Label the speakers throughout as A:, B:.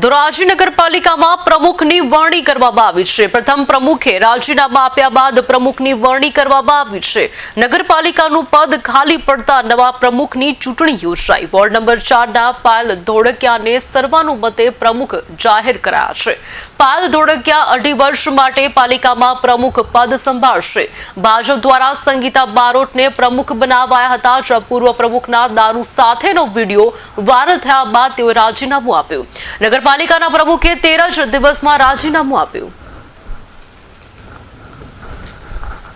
A: ધોરાજી નગરપાલિકામાં પ્રમુખની વરણી કરવામાં આવી છે. પ્રથમ પ્રમુખે રાજીનામા આપ્યા બાદ પ્રમુખની વરણી કરવામાં આવી છે. નગરપાલિકાનું પદ ખાલી પડતા નવા પ્રમુખની ચૂંટણી યોજાઈ. વોર્ડ નંબર ચારના પાયલ ધોળકિયાને સર્વાનુમતે પ્રમુખ જાહેર કરાયા છે. પાયલ ધોળકિયા અઢી વર્ષ માટે પાલિકામાં પ્રમુખ પદ સંભાળશે. ભાજપ દ્વારા સંગીતા બારોટને પ્રમુખ બનાવાયા હતા. જ્યાં પૂર્વ પ્રમુખના દારૂ સાથેનો વીડિયો વાયરલ થયા બાદ તેઓએ રાજીનામું આપ્યું. નગરપાલિકાના પ્રમુખે તેર જ દિવસમાં રાજીનામું આપ્યું.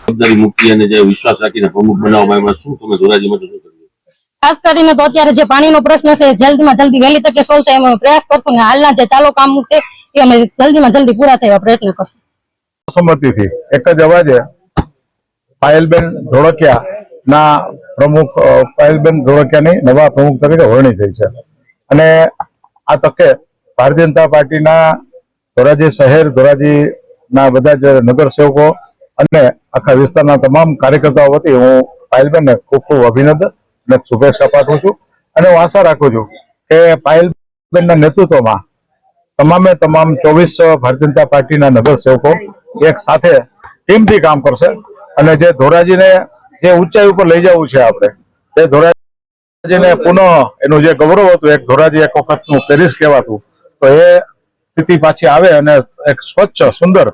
B: જવાબદારી મૂકી અને જે વિશ્વાસ રાખીને પ્રમુખ બનાવવામાં એમાં શું તમે ધોરાજી શું
C: ખાસ કરીને તો અત્યારે જે પાણીનો પ્રશ્ન છે જલ્દીમાં જલ્દી વહેલી તકે સોલ્વ થાય એમાં પ્રયાસ કરશું ને હાલના જે ચાલો કામ છે એ અમે જલ્દીમાં જલ્દી પૂરા થયા પ્રયત્ન કરશું.
D: સંમતિથી એક જ અવાજે પાયલબેન ધોળકિયા ના પ્રમુખ પાયલબેન ધોળકિયાની નવા પ્રમુખ તરીકે વરણી થઈ છે. અને આ તકે ભારતીય જનતા પાર્ટીના ધોરાજી શહેર, ધોરાજીના બધા જ નગરસેવકો અને આખા વિસ્તારના તમામ કાર્યકર્તાઓ વતી હું પાયલબેનને ખૂબ ખૂબ અભિનંદન અને શુભેચ્છા પાઠવું છું. અને હું આશા રાખું છું કે પાયલબેનના નેતૃત્વમાં તમામે તમામ ચોવીસ ભારતીય જનતા પાર્ટીના નગરસેવકો એક સાથે ટીમથી કામ કરશે. અને જે ધોરાજીને જે ઊંચાઈ ઉપર લઈ જવું છે આપણે તે ધોરાજીને પુનઃ એનું જે ગૌરવ હતું, એક ધોરાજી એક વખતનું પેરિસ કહેવાતું તો એ સ્થિતિ પાછી આવે અને એક સ્વચ્છ સુંદર